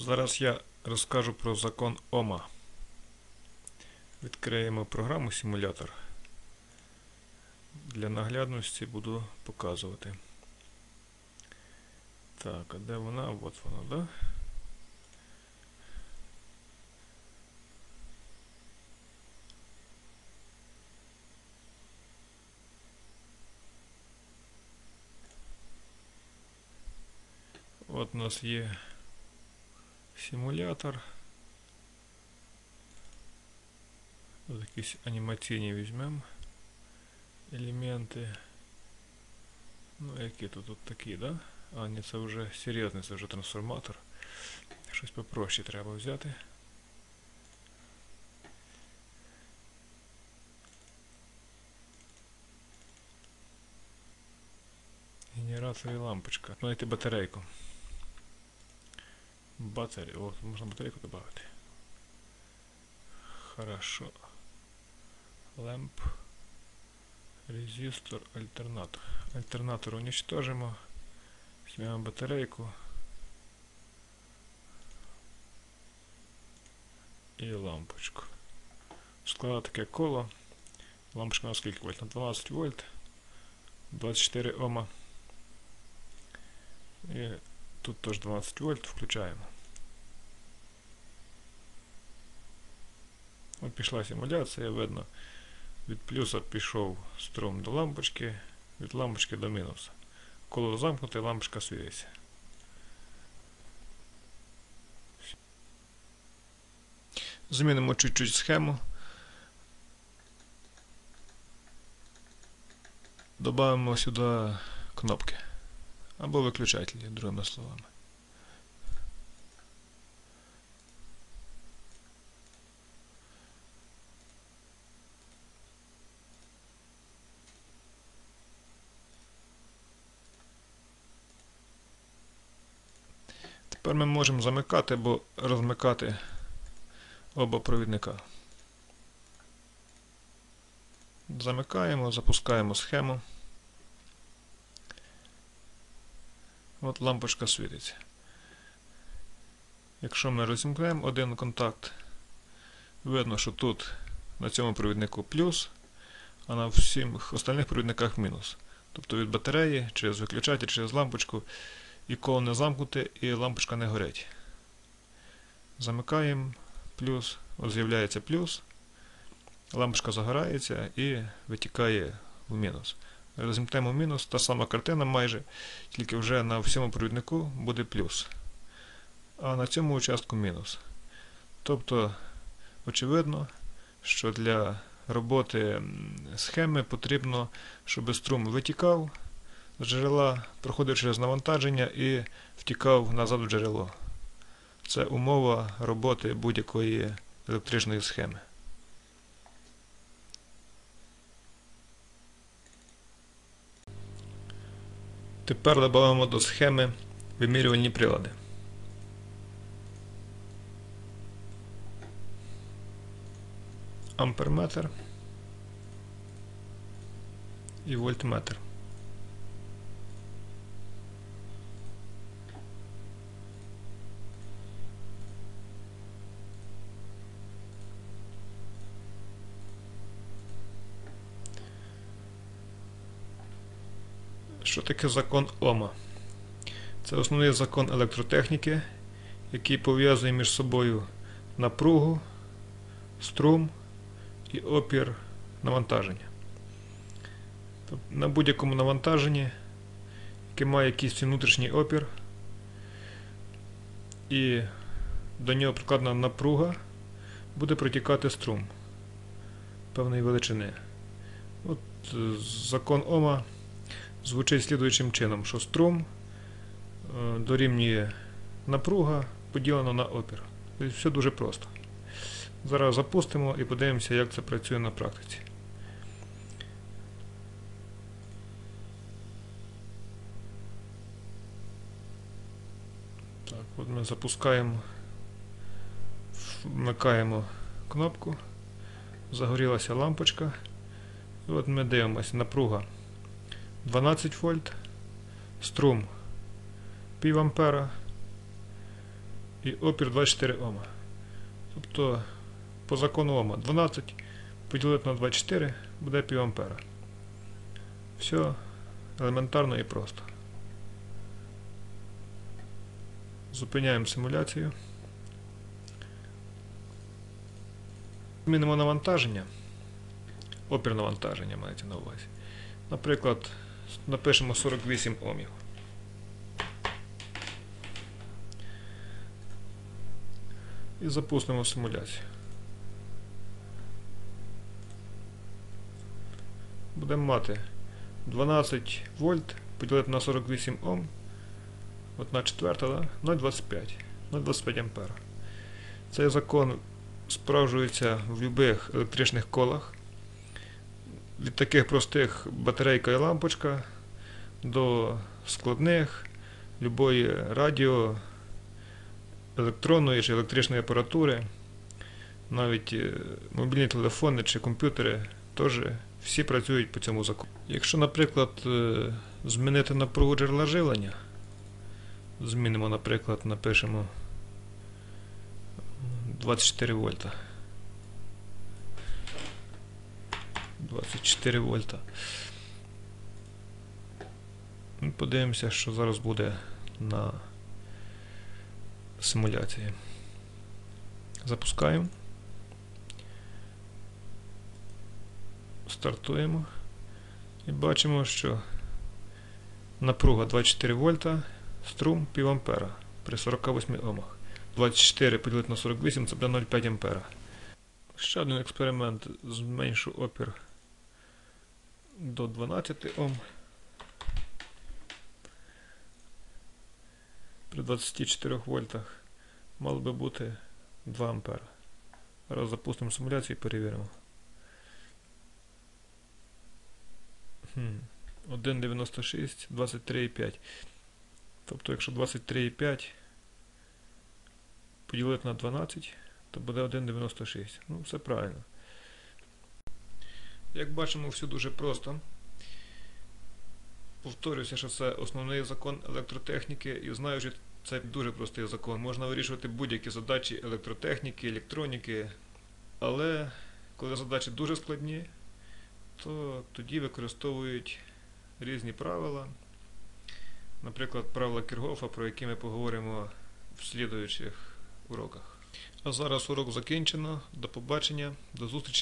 Зараз я розкажу про закон Ома. Відкриємо програму симулятор. Для наглядності буду показувати. Так, а де вона? От вона, да? От у нас є симулятор. Ось якісь анімаційні візьмемо елементи. Ну, які тут, тут такі, да? А, ні, це вже серйозний, це вже трансформатор. Щось попроще треба взяти. Генератор і лампочка. Знайти батарейку. Батарея. О, можна батарейку добавити. Хорошо. Ламп. Резистор, альтернатор. Альтернатор уничтожимо. Снимаем батарейку. І лампочку. Склада таке коло. Лампочка на скільки вольт? На 12 вольт. 24 Ома. І тут теж 12 вольт включаємо. От пішла симуляція, видно, від плюса пішов струм до лампочки, від лампочки до мінуса. Коло замкнуте, лампочка світиться. Змінимо чуть-чуть схему. Добавимо сюди кнопки. Або виключателі, другими словами. Тепер ми можемо замикати або розмикати оба провідника. Замикаємо, запускаємо схему. От лампочка світиться. Якщо ми розімкнемо один контакт, видно, що тут на цьому провіднику плюс, а на всіх остальних провідниках мінус. Тобто від батареї, через виключатель, через лампочку, і коло не замкнуте, і лампочка не горить. Замикаємо плюс, от з'являється плюс, лампочка загорається і витікає в мінус. Розімкнемо мінус, та сама картина майже, тільки вже на всьому провіднику буде плюс. А на цьому участку мінус. Тобто, очевидно, що для роботи схеми потрібно, щоб струм витікав з джерела, проходив через навантаження і втікав назад в джерело. Це умова роботи будь-якої електричної схеми. Тепер додамо до схеми вимірювальні прилади. Амперметр і вольтметр. Що таке закон Ома? Це основний закон електротехніки, який пов'язує між собою напругу, струм і опір навантаження. На будь-якому навантаженні, яке має якийсь внутрішній опір, і до нього прикладена напруга, буде протікати струм певної величини. От Закон Ома звучить слідуючим чином, що струм е, дорівнює напруга поділено на опір. Тобто все дуже просто. Зараз запустимо і подивимося, як це працює на практиці. Так, от Ми запускаємо, вмикаємо кнопку, загорілася лампочка. І от ми дивимося напруга. 12 вольт, струм пів ампера і опір 24 Ома. Тобто, по закону Ома 12 поділити на 24 буде пів ампера. Все елементарно і просто. Зупиняємо симуляцію. Змінимо навантаження. Опір навантаження мається на увазі. Наприклад, напишемо 48 Омів. І запустимо симуляцію. Будемо мати 12 вольт поділити на 48 Ом. Одна четверта, да? 0,25. 0,25 ампера. Цей закон справжується в будь-яких електричних колах. Від таких простих батарейка і лампочка до складних любої радіо, електронної чи електричної апаратури, навіть е, мобільні телефони чи комп'ютери теж всі працюють по цьому закону. Якщо, наприклад, е, змінити напругу джерела живлення, змінимо, наприклад, напишемо 24 вольта. 24 вольта. Ну, Подивимося, що зараз буде на симуляції. Запускаємо. Стартуємо. І бачимо, що напруга 24 вольта, струм пів ампера при 48 Омах. 24 поділити на 48 це буде 0,5 ампера. Ще один експеримент. Зменшу опір до 12 Ом. При 24 вольтах мало би бути 2 ампера. Зараз запустимо симуляцію і перевіримо. 1,96, 23,5. Тобто, якщо 23,5 поділити на 12, то буде 1,96. Ну, все правильно. Як бачимо, все дуже просто. Повторюся, що це основний закон електротехніки, і знаю, що це дуже простий закон. Можна вирішувати будь-які задачі електротехніки, електроніки, але коли задачі дуже складні, то тоді використовують різні правила. Наприклад, правила Кіргофа, про які ми поговоримо в слідуючих уроках. А зараз урок закінчено. До побачення, до зустрічі.